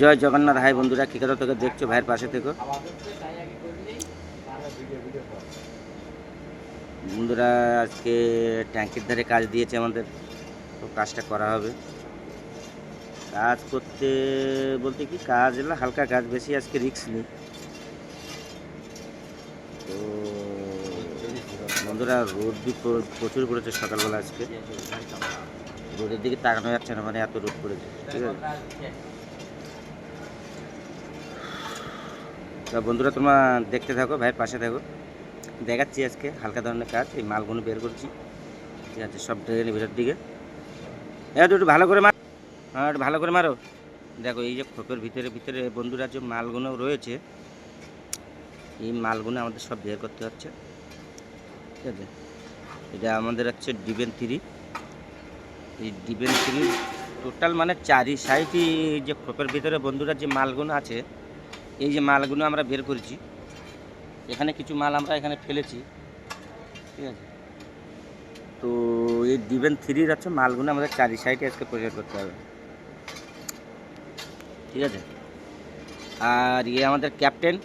জয় Jagannath. High বন্ধুরা কী কথা তোকে দেখছ ভাইয়ের পাশে থেকে বন্ধুরা, আজকে ট্যাঙ্কির ধারে কাজ দিয়েছে আমাদের। তো কাজটা করা হবে। কাজ করতে বলতে কি, কাজ এলো হালকা কাজ, বেশি আজকে রিস্ক নেই। তো বন্ধুরা, রোদ বি প্রচুর পড়েছে সকালবেলা আজকে। রোদের দিকে তাকানো যাচ্ছে না মানে এত রোদ পড়েছে। ঠিক আছে? তা বন্ধুরা, তোমরা দেখতে থাকো, ভাইয়ের পাশে থাকো। দেখাচ্ছি আজকে হালকা ধরনের কাজ, এই মালগুলো বের করছি। ঠিক আছে, সব ড্রেনের ভিতর দিকে। হ্যাঁ একটু ভালো করে মার হ্যাঁ একটু ভালো করে মারো। দেখো, এই যে খোপের ভিতরে ভিতরে বন্ধুরা যে মালগুলো রয়েছে, এই মালগুলো আমাদের সব বের করতে হচ্ছে। ঠিক আছে, এটা আমাদের হচ্ছে ডিবেন থ্রি। এই ডিবেন থ্রি টোটাল মানে চারি সাইডই যে খোপের ভিতরে বন্ধুরা যে মালগুলো আছে এই যে মালগুলো আমরা বের করেছি, এখানে কিছু মাল আমরা এখানে ফেলেছি, ঠিক আছে? তো এই ডিবেন থ্রির হচ্ছে মালগুলো আমাদের চারি সাইডে আজকে পরিষ্কার করতে হবে। ঠিক আছে? আর ইয়ে আমাদের ক্যাপ্টেন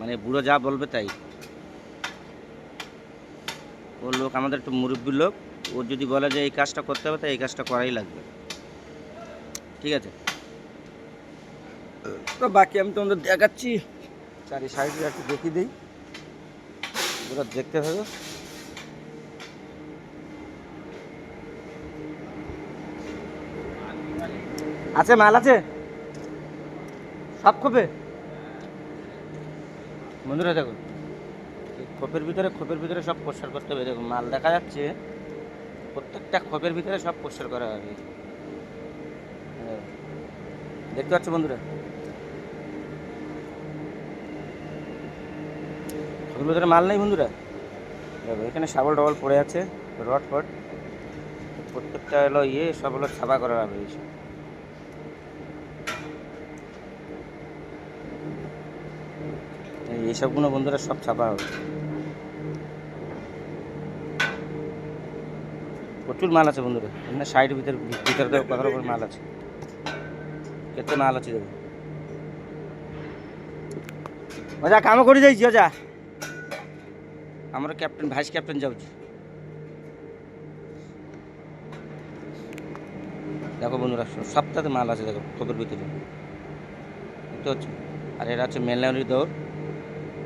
মানে বুড়ো যা বলবে তাই। ও লোক আমাদের একটু মুরব্বী লোক, ও যদি বলে যে এই কাজটা করতে হবে তাই এই কাজটা করাই লাগবে। ঠিক আছে? তো বাকি আমি তোমাদের দেখাচ্ছি। চারি সাইডে একটু দেখিয়ে দিই। ওরা দেখতে হবে। আছে, মাল আছে? সব খোপে? বন্ধুরা দেখো খোপের ভিতরে খোপের ভিতরে সব পরিষ্কার করতে হবে। দেখো, মাল দেখা যাচ্ছে। প্রত্যেকটা খোপের ভিতরে সব পরিষ্কার করা হবে। হ্যাঁ। দেখতে পাচ্ছ বন্ধুরা? খোপের ভিতরে মাল নেই বন্ধুরা। দেখো, এখানে শাবল টাবল পড়ে আছে, রড ফট। প্রত্যেকটা হলো ইয়ে সব হলো ছাপা করা হবে এইসব এই এইসবগুলো বন্ধুরা সব ছাপা হবে। প্রচুর মাল আছে বন্ধুরা। এখানে সাইড ভিতরে ভিতরে কত রকমের মাল আছে। কেতে মাল আছে দেখো। অজা কাম করে যাইছি অজা ଆମର କ୍ୟାପ୍ଟେନ୍ ଭାଇସ୍ କ୍ୟାପ୍ଟେନ୍ ଯାଉଛି দেখো বন্ধুরা স- সবটাতে মাল আছে দেখো খোপের ভিতরে বুঝতে হচ্ছে আর এটা হচ্ছে মেন লাইনের দৌড়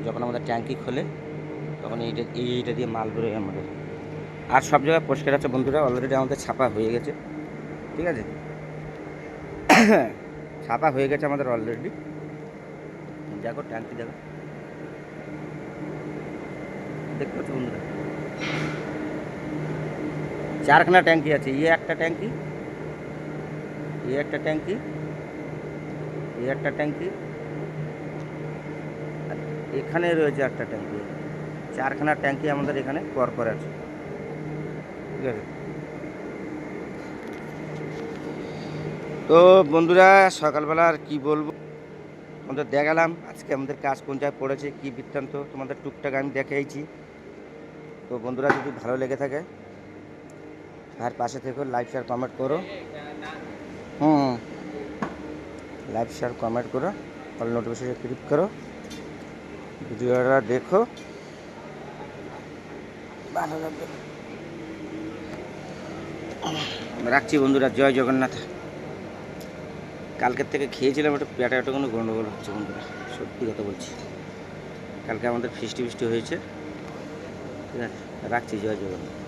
যখন আমাদের ট্যাঙ্কি খোলে তখন এইটা এই এইটা দিয়ে মাল বেরোয় আমাদের আর সব জায়গায় পরিষ্কার আছে বন্ধুরা অলরেডি আমাদের ছাপা হয়ে গেছে ঠিক আছে ছাপা হয়ে গেছে আমাদের অলরেডি দেখো ট্যাঙ্কি দেখো দেখতে পাচ্ছ বন্ধুরা। চারখানা ট্যাঙ্কি আছে ইয়ে একটা ট্যাঙ্কি ইয়ে একটা ট্যাঙ্কি, এই একটা ট্যাঙ্কি এখানে রয়েছে একটা ট্যাঙ্কি। চারখানা ট্যাঙ্কি আমাদের এখানে পর পর আছে। ঠিক আছে? তো বন্ধুরা, সকালবেলা আর কি বলব? আমাদের দেখালাম আজকে আমাদের কাজ কোন জায়গায় পড়েছে, কি বৃত্তান্ত, তোমাদের টুকটাক আমি দেখাইছি। তো বন্ধুরা, যদি ভালো লেগে থাকে, আর পাশে থেকে লাইক শেয়ার কমেন্ট করো। হুম লাইক শেয়ার কমেন্ট করো। অল নোটিফিকেশন ক্লিক করো। ভিডিওটা দেখো। ভালো লাগবে। রাখছি বন্ধুরা, জয় জগন্নাথ। কালকের থেকে খেয়েছিলাম একটু পেটা একটা কোনো গন্ডগোল হচ্ছে বন্ধুরা, সত্যি কথা বলছি। কালকে আমাদের ফিস্টি ফিস্টি হয়েছে। ঠিক আছে রাখছি জয় জগন্নাথ